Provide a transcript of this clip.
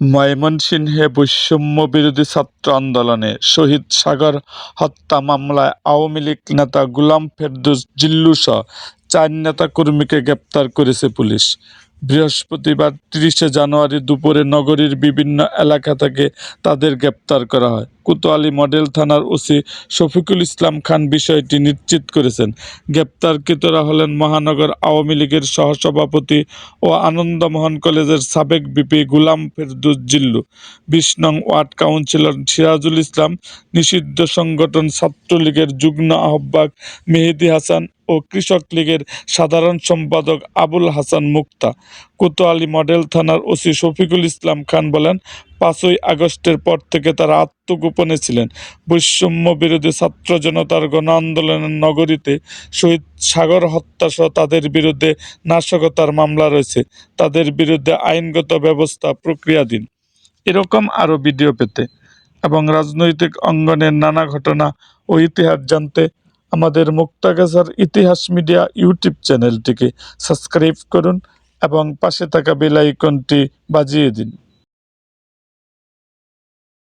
ময়মনসিংহে বৈষম্য বিরোধী ছাত্র আন্দোলনে শহীদ সাগর হত্যা মামলায় আওয়ামী লীগ নেতা গুলাম ফেরদৌস জিল্লুসহ চার নেতা কর্মীকে গ্রেপ্তার করেছে পুলিশ। বৃহস্পতিবার তিরিশে জানুয়ারি দুপুরে নগরীর বিভিন্ন এলাকা থেকে তাদের গ্রেপ্তার করা হয়। কোতোয়ালী মডেল থানার ওসি শফিকুল ইসলাম খান বিষয়টি নিশ্চিত করেছেন। গ্রেপ্তারকৃতরা হলেন মহানগর আওয়ামী লীগের সহসভাপতি ও আনন্দমোহন কলেজের সাবেক বিপি গুলাম ফেরদৌস জিল্লু। বিশ নং ওয়ার্ড কাউন্সিলর সিরাজুল ইসলাম, নিষিদ্ধ সংগঠন ছাত্রলীগের যুগ্ম আহ্বায়ক মেহেদি হাসান ও কৃষক লীগের সাধারণ সম্পাদক আবুল হাসান মুক্তা। কোতোয়ালী মডেল থানার ওসি শফিকুল ইসলাম খান বলেন, পাঁচই আগস্টের পর থেকে তারা আত্মগোপনে ছিলেন। বৈষম্য বিরোধী ছাত্র জনতার গণ আন্দোলনের নগরীতে শহীদ সাগর হত্যাসহ তাদের বিরুদ্ধে নাশকতার মামলা রয়েছে। তাদের বিরুদ্ধে আইনগত ব্যবস্থা প্রক্রিয়াধীন। এরকম আরও ভিডিও পেতে এবং রাজনৈতিক অঙ্গনের নানা ঘটনা ও ইতিহাস জানতে আমাদের মুক্তাগাছার ইতিহাস মিডিয়া ইউটিউব চ্যানেলটিকে সাবস্ক্রাইব করুন এবং পাশে থাকা বেল আইকনটি বাজিয়ে দিন।